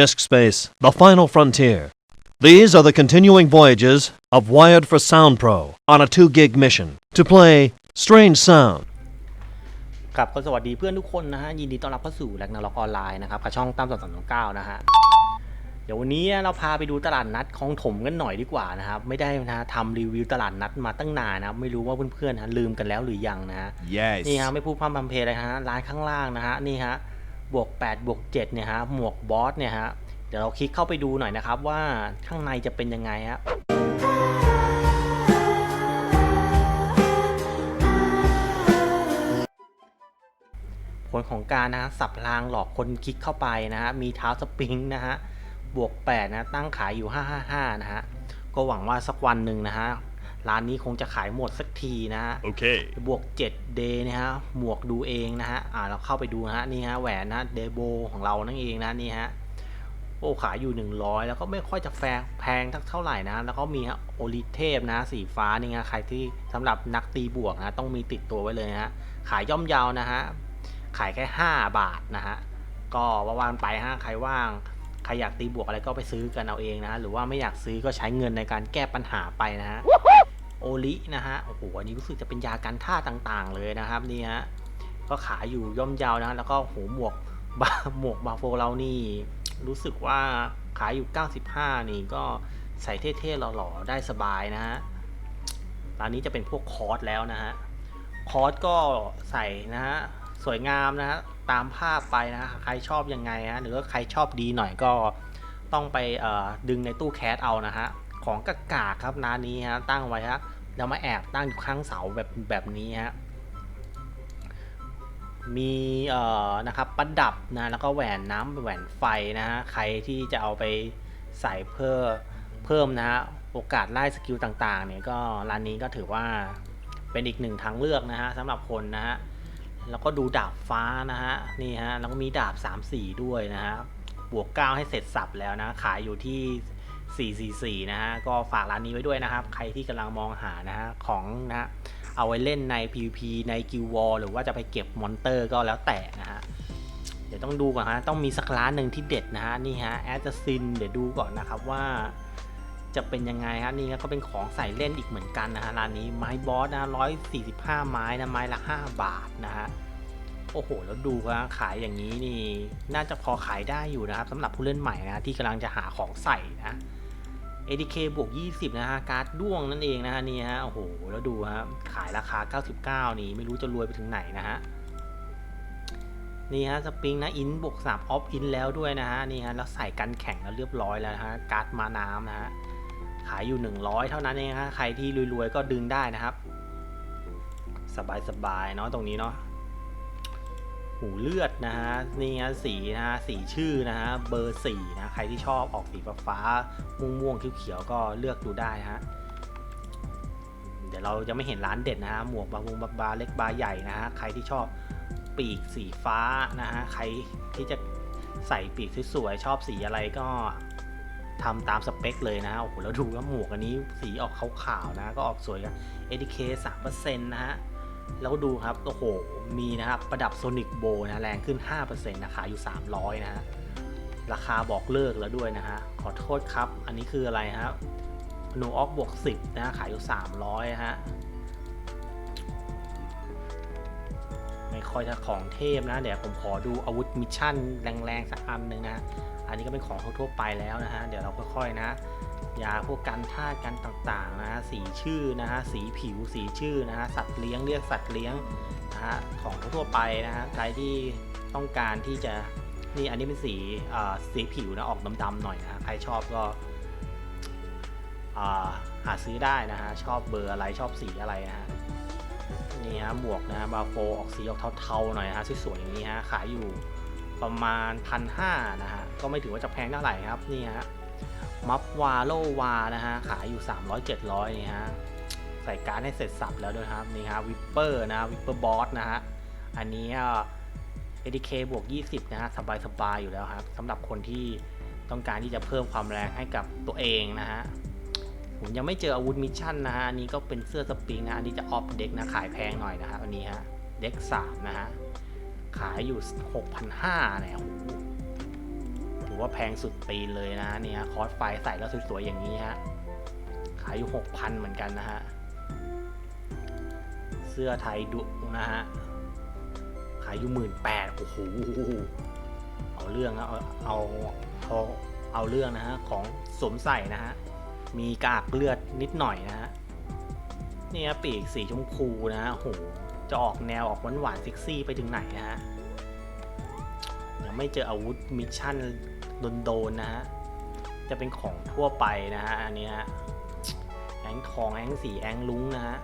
Disk Space, the final frontier. These are the continuing voyages of Wired for Sound Pro on a 2 gig mission to play Strange Sound. ครับก็สวัสดีเพื่อนทุกคนนะฮะ ยินดีต้อนรับเข้าสู่แลกนาล็อกออนไลน์นะครับกับช่องตามสามสามสองเก้านะฮะ เดี๋ยววันนี้เราพาไปดูตลาดนัดคลองถมกันหน่อยดีกว่านะครับ ไม่ได้นะทำรีวิวตลาดนัดมาตั้งนานนะครับไม่รู้ว่าเพื่อนๆนะลืมกันแล้วหรือยังนะฮะ Yes. นี่ฮะไม่พูดพร่ำทำเพลเลยฮะร้านข้างล่างนะฮะนี่ฮะ บวก8บวก7เนี่ยฮะหมวกบอสเนี่ยฮะเดี๋ยวเราคลิกเข้าไปดูหน่อยนะครับว่าข้างในจะเป็นยังไงฮะผลของการนะฮะสับรางหลอกคนคลิกเข้าไปนะฮะมีเท้าสปริงนะฮะบวก8นะตั้งขายอยู่ 555 นะฮะก็หวังว่าสักวันหนึ่งนะฮะ ร้านนี้คงจะขายหมดสักทีนะฮะ Okay. บวก 7 day นะฮะหมวกดูเองนะฮะอ่าเราเข้าไปดูนะฮะนี่ฮะแหวนนะเดโบของเรานั่นเองนะนี่ฮะโอ้ขายอยู่ 100 แล้วก็ไม่ค่อยจะแพงแพงเท่าไหร่นะ แล้วก็มีฮะโอลิเทพนะสีฟ้านี่ฮะใครที่สำหรับนักตีบวกนะต้องมีติดตัวไว้เลยนะฮะขายย่อมเยาวนะฮะขายแค่ 5 บาทนะฮะก็ว่าวันไปฮะใครว่างใครอยากตีบวกอะไรก็ไปซื้อกันเอาเองนะฮะหรือว่าไม่อยากซื้อก็ใช้เงินในการแก้ปัญหาไปนะฮะ โอลินะฮะโอ้โหอันนี้รู้สึกจะเป็นยากันท่าต่างๆ เลยนะครับนี่ฮะก็ขายอยู่ย่อมเยาวนะแล้วก็โหหมวกบาหมวกบาโฟเรานี่รู้สึกว่าขายอยู่ 95 นี่ก็ใส่เท่ๆหล่อๆได้สบายนะฮะร้านนี้จะเป็นพวกคอร์สแล้วนะฮะคอร์สก็ใส่นะฮะสวยงามนะฮะตามภาพไปนะฮะใครชอบยังไงฮะหรือว่าใครชอบดีหน่อยก็ต้องไปดึงในตู้แคสเอานะฮะ ของกากาครับร้านนี้ฮะตั้งไว้ฮะแล้วมาแอบตั้งอยู่ข้างเสาแบบแบบนี้ฮะมีเอ่อนะครับประดับนะแล้วก็แหวนน้ำแหวนไฟนะฮะใครที่จะเอาไปใส่เพื่อเพิ่มนะฮะโอกาสไล่สกิลต่างๆเนี่ยก็ร้านนี้ก็ถือว่าเป็นอีกหนึ่งทางเลือกนะฮะสำหรับคนนะฮะแล้วก็ดูดาบฟ้านะฮะนี่ฮะแล้วก็มีดาบ 3 4 ด้วยนะฮะบวก 9 ให้เสร็จสับแล้วนะขายอยู่ที่ 444 นะฮะ ก็ฝากร้านนี้ไว้ด้วยนะครับ ใครที่กำลังมองหานะฮะ ของนะฮะเอาไว้เล่นใน PVP ใน Guild War หรือว่าจะไปเก็บมอนเตอร์ก็แล้วแต่นะฮะ เดี๋ยวต้องดูก่อนฮะ ต้องมีสักร้านหนึ่งที่เด็ดนะฮะ นี่ฮะแอดซินเดี๋ยวดูก่อนนะครับว่าจะเป็นยังไงฮะนี่ก็เป็นของใส่เล่นอีกเหมือนกันนะฮะร้านนี้ไม้บอสนะร้อยสี่สิบห้าไม้นะไม้ละห้าบาทนะฮะโอ้โหแล้วดูว่าขายอย่างนี้นี่ น่าจะพอขายได้อยู่นะครับสำหรับผู้เล่นใหม่นะที่กำลังจะหาของใส่นะ ADK บวก 20 นะฮะ การ์ดด้วงนั่นเองนะฮะ นี่ฮะ โอ้โห แล้วดูฮะ ขายราคา 99 นี่ ไม่รู้จะรวยไปถึงไหนนะฮะ นี่ฮะ สปริงนะ อินบวก3ออฟอินแล้วด้วยนะฮะ นี่ฮะ แล้วใส่กันแข่งแล้วเรียบร้อยแล้วนะฮะ การ์ดมาน้ำนะฮะ ขายอยู่ 100 เท่านั้นเองฮะ ใครที่รวยๆ ก็ดึงได้นะครับ สบายๆ เนาะตรงนี้เนาะ หูเลือดนะฮะนี่ฮะสีนะฮะสีชื่อนะฮะเบอร์สี่นะใครที่ชอบออกสีฟ้าม่วงม่วงเขียวๆก็เลือกดูได้ฮะเดี๋ยวเราจะไม่เห็นร้านเด็ดนะฮะหมวกบางวงบาบาเล็กบาใหญ่นะฮะใครที่ชอบปีกสีฟ้านะฮะใครที่จะใส่ปีกสวยๆชอบสีอะไรก็ทำตามสเปคเลยนะฮะโอ้โหแล้วดูว่าหมวกอันนี้สีออกขาวๆนะก็ออกสวยกัน ADK 3%นะฮะ แล้วดูครับ โอ้โห มีนะครับ ประดับโซนิกโบนะแรงขึ้น5%นะขายอยู่ 300 นะฮะ ราคาบอกเลิกแล้วด้วยนะฮะ ขอโทษครับ อันนี้คืออะไรครับโนออกบวก 10 นะ ขายอยู่ 300 นะฮะ ไม่ค่อยจะของเทพนะ เดี๋ยวผมขอดูอาวุธมิชชั่นแรงๆ สักอันหนึ่งนะ อันนี้ก็เป็นของทั่วไปแล้วนะฮะ เดี๋ยวเราค่อยๆนะ ยาพวกกันธากันต่างๆนะฮะสีชื่อนะฮะสีผิวสีชื่อนะฮะสัตว์เลี้ยงเรียกสัตว์เลี้ยงนะฮะของทั่วไปนะฮะใครที่ต้องการที่จะนี่อันนี้เป็นสีสีผิวนะออกดำๆหน่อยนะฮะใครชอบก็หาซื้อได้นะฮะชอบเบอร์อะไรชอบสีอะไรนะฮะนี่ฮะหมวกนะฮะบาโฟออกสีออกเทาๆหน่อยนะฮะสวยๆอย่างนี้ฮะขายอยู่ประมาณพันห้านะฮะก็ไม่ถือว่าจะแพงเท่าไหร่ครับนี่ฮะ มัฟวาโลวานะฮะ ขายอยู่ 300 700 นี่ฮะ ใส่การ์ดให้เสร็จสับแล้วด้วยครับ นี่ฮะวิปเปอร์นะวิปเปอร์บอสนะฮะ อันนี้เอ ADK บวก 20 นะฮะ สบายสบายอยู่แล้วครับสำหรับคนที่ต้องการที่จะเพิ่มความแรงให้กับตัวเองนะฮะ ผมยังไม่เจออาวุธมิชชั่นนะฮะ อันนี้ก็เป็นเสื้อสปริงนะ อันนี้จะออฟเด็กนะ ขายแพงหน่อยนะครับอันนี้ฮะ เด็ก3นะฮะ ขายอยู่ 6,500เนี่ยโอ้ อว่าแพงสุดตีนเลยนะเนี่ยคอร์สไฟใส่แล้วสวยๆอย่างนี้ฮะ ขายอยู่หกพันเหมือนกันนะฮะ เสื้อไทยดุนะฮะ ขายอยู่หมื่นแปดโอ้โห เอาเรื่องนะเอาเอาเอาเอาเรื่องนะฮะ ของสวมใส่นะฮะ มีกากเลือดนิดหน่อยนะฮะเนี่ยปีกสีชมพูนะฮะโหจะออกแนวออกหวานหวานๆเซ็กซี่ไปถึงไหนนะฮะยังไม่เจออาวุธมิชชั่น โดนๆนะฮะ จะเป็นของทั่วไปนะฮะ อันนี้ฮะ แองทองแองสีแองลุ้งนะฮะ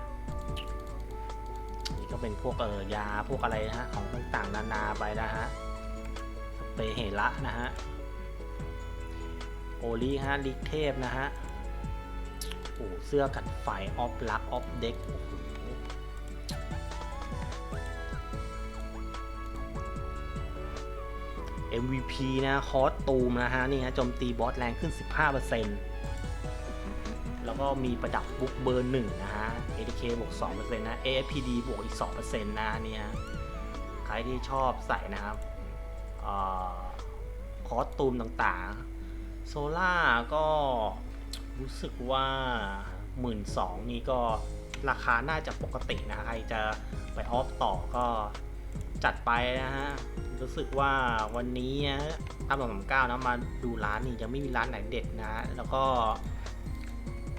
นี่ก็เป็นพวกเออยาพวกอะไรนะฮะ ของต่างๆ นานาไปนะฮะสเปรย์เฮละนะฮะ โอลีฮะลิกเทพนะฮะโอ้เสื้อกัดไฟออฟลักออฟเด็กโอ้โห MVP นะคอสตูมนะฮะ นี่ฮะโจมตีบอสแรงขึ้น 15%แล้วก็มีประดับบุ๊กเบอร์หนึ่งนะฮะ ATK บวก2%นะ AFPD บวกอีก 2%นะเนี่ยใครที่ชอบใส่นะครับเอ่อคอสตูมต่างๆ โซล่าก็รู้สึกว่า 1 2ื่นนี่ก็ราคาน่าจะปกตินะใครจะไปออฟต่อก็จัดไปนะฮะ รู้สึกว่าวันนี้ตามสองเก้านะมาดูร้านนี่ยังไม่มีร้านไหนเด็ดนะ แล้วก็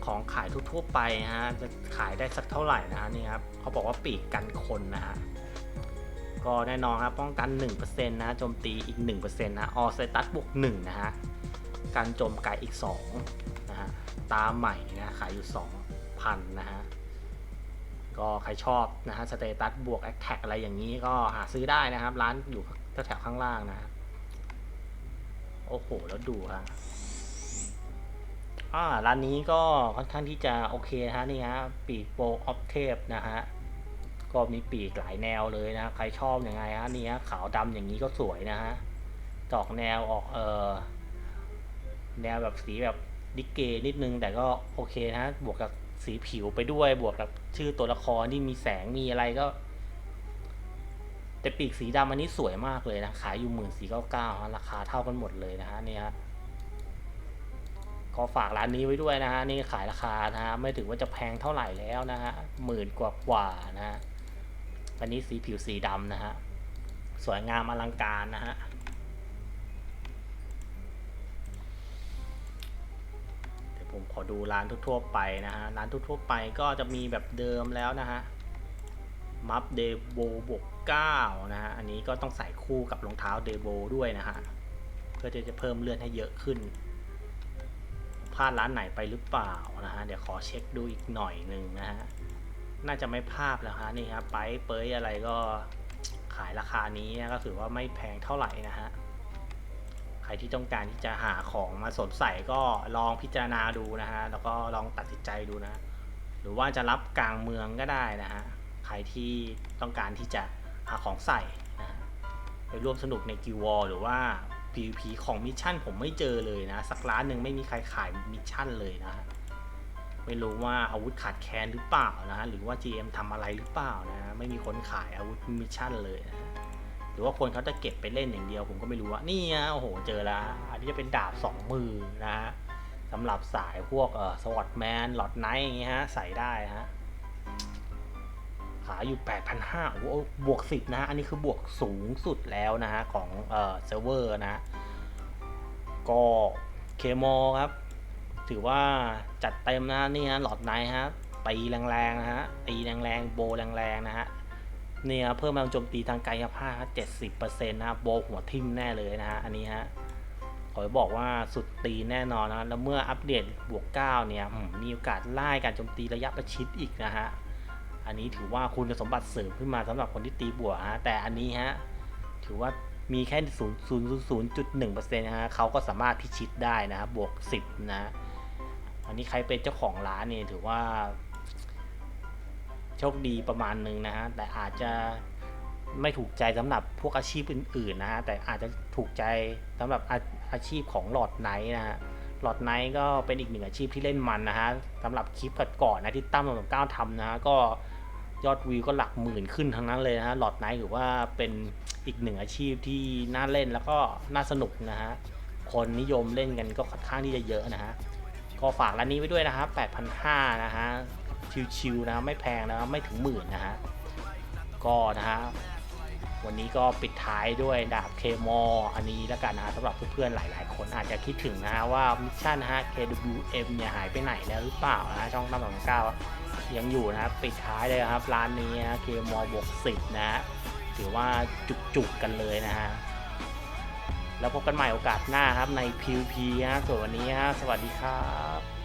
ของขายทั่วๆไปนะฮะจะขายได้สักเท่าไหร่นะฮะนี่ครับเขาบอกว่าปีกกันคนนะฮะก็แน่นอนครับป้องกัน 1%นะโจมตีอีก 1%นะออสเซตัสบวก1นะฮะการโจมไก่อีก2นะฮะตาใหม่นะขายอยู่ 2,000นะฮะก็ใครชอบนะฮะสเตตัสบวกแอคแท็กอะไรอย่างนี้ก็หาซื้อได้นะครับ ร้านอยู่ แถวข้างล่างนะ โอ้โห แล้วดูฮะอ่าร้านนี้ก็ค่อนข้างที่จะโอเคนะฮะนี่ฮะปีกโปรออฟเทปนะฮะก็มีปีกหลายแนวเลยนะใครชอบอยังไงฮะนี่ฮะขาวดำอย่างนี้ก็สวยนะฮะดอกแนวออกเออแนวแบบสีแบบดิเกนิดนึงแต่ก็โอเคนะฮะบวกกับสีผิวไปด้วยบวกกับชื่อตัวละครที่มีแสงมีอะไรก็ แต่ปีกสีดำอันนี้สวยมากเลยนะ ขายอยู่หมื่นสี่เก้าเก้าราคาเท่ากันหมดเลยนะฮะนี่ฮะก็ฝากร้านนี้ไว้ด้วยนะฮะนี่ขายราคานะฮะไม่ถึงว่าจะแพงเท่าไหร่แล้วนะฮะหมื่นกว่ากว่านะฮะอันนี้สีผิวสีดำนะฮะสวยงามอลังการนะฮะเดี๋ยวผมขอดูร้านทั่วๆไปนะฮะร้านทั่วๆไปก็จะมีแบบเดิมแล้วนะฮะ มัฟเดโบบวก9นะฮะ อันนี้ก็ต้องใส่คู่กับรองเท้าเดโบด้วยนะฮะ เพื่อที่จะเพิ่มเลื่อนให้เยอะขึ้น พลาดร้านไหนไปหรือเปล่านะฮะ เดี๋ยวขอเช็คดูอีกหน่อยหนึ่งนะฮะ น่าจะไม่พลาดแล้วฮะนี่ครับไปเปยอะไรก็ขายราคานี้ก็ถือว่าไม่แพงเท่าไหร่นะฮะ ใครที่ต้องการที่จะหาของมาสวมใส่ก็ลองพิจารณาดูนะฮะ แล้วก็ลองตัดสินใจดูนะ หรือว่าจะรับกลางเมืองก็ได้นะฮะ ใครที่ต้องการที่จะหาของใส่นะไปร่วมสนุกในกิวอลหรือว่า PVP ของมิชชั่นผมไม่เจอเลยนะ สักร้านหนึ่งไม่มีใครขายมิชชั่นเลยนะฮะไม่รู้ว่าอาวุธขาดแคลนหรือเปล่านะฮะหรือว่า GM ทำอะไรหรือเปล่านะฮะไม่มีคนขายอาวุธมิชชั่นเลยนะฮะหรือว่าคนเขาจะเก็บไปเล่นอย่างเดียวผมก็ไม่รู้ว่านี่นะโอ้โหเจอแล้วอันนี้จะเป็นดาบสองมือนะฮะสำหรับสายพวกเอ่อสวอตแมนหลอดไนท์อย่างเงี้ยฮะใส่ได้ฮะ ขายอยู่ 8,500โอ้โหบวก 10 นะฮะ อันนี้คือบวกสูงสุดแล้วนะฮะ ของเอ่อเซิร์ฟเวอร์นะ ก็เคมอครับ ถือว่าจัดเต็มนะนี่ฮะหลอดไนฮะตีแรงๆนะฮะตีแรงๆโบแรงๆนะฮะเนี่ยเพิ่มพลังโจมตีทางกายภาพเจ็ดสิบเปอร์เซ็นต์นะโบหัวทิ่มแน่เลยนะฮะอันนี้ฮะขอบอกว่าสุดตีแน่นอนนะแล้วเมื่ออัปเดตบวก9เนี่ยมีโอกาสไล่การโจมตีระยะประชิดอีกนะฮะ อันนี้ถือว่าคุณสมบัติเสริมขึ้นมาสำหรับคนที่ตีบวกฮะแต่อันนี้ฮะถือว่ามีแค่ศูนย์ศูนย์ศูนย์จุดหนึ่งเปอร์เซ็นต์นะฮะเขาก็สามารถพิชิตได้นะครับบวกสิบนะ อันนี้ใครเป็นเจ้าของร้านเนี่ยถือว่า โชคดีประมาณหนึ่งนะฮะแต่อาจจะไม่ถูกใจสำหรับพวกอาชีพอื่นๆนะฮะแต่อาจจะถูกใจสำหรับอาอาชีพของหลอดไนท์นะฮะหลอดไนท์ก็เป็นอีกหนึ่งอาชีพที่เล่นมันนะฮะสำหรับคลิปก่อนๆนะที่ตั้มสำหรับก้าวทำนะฮะก็ ยอดวิวก็หลักหมื่นขึ้นทั้งนั้นเลยนะฮะหลอดไนท์ถือว่าเป็นอีกหนึ่งอาชีพที่น่าเล่นแล้วก็น่าสนุกนะฮะ คนนิยมเล่นกันก็ค่อนข้างที่จะเยอะนะฮะ ก็ฝากร้านนี้ไว้ด้วยนะครับ8,500นะฮะ ชิวๆนะไม่แพงนะไม่ถึงหมื่นนะฮะ ก็นะฮะ วันนี้ก็ปิดท้ายด้วยดาบเคมออันนี้แล้วกันนะฮะสำหรับเพื่อนๆหลายๆ คนอาจจะคิดถึงนะฮะว่ามิชชั่นนะฮะ KWM เนี่ยหายไปไหนแล้วหรือเปล่านะฮะช่องตั้งสองเก้า ยังอยู่นะครับปิดท้ายเลยครับ ร้านนี้นะเคมอบวกสิบนะถือว่าจุกๆกันเลยนะฮะแล้วพบกันใหม่โอกาสหน้าครับในพิวพีฮะส่วนวันนี้ฮะสวัสดีครับ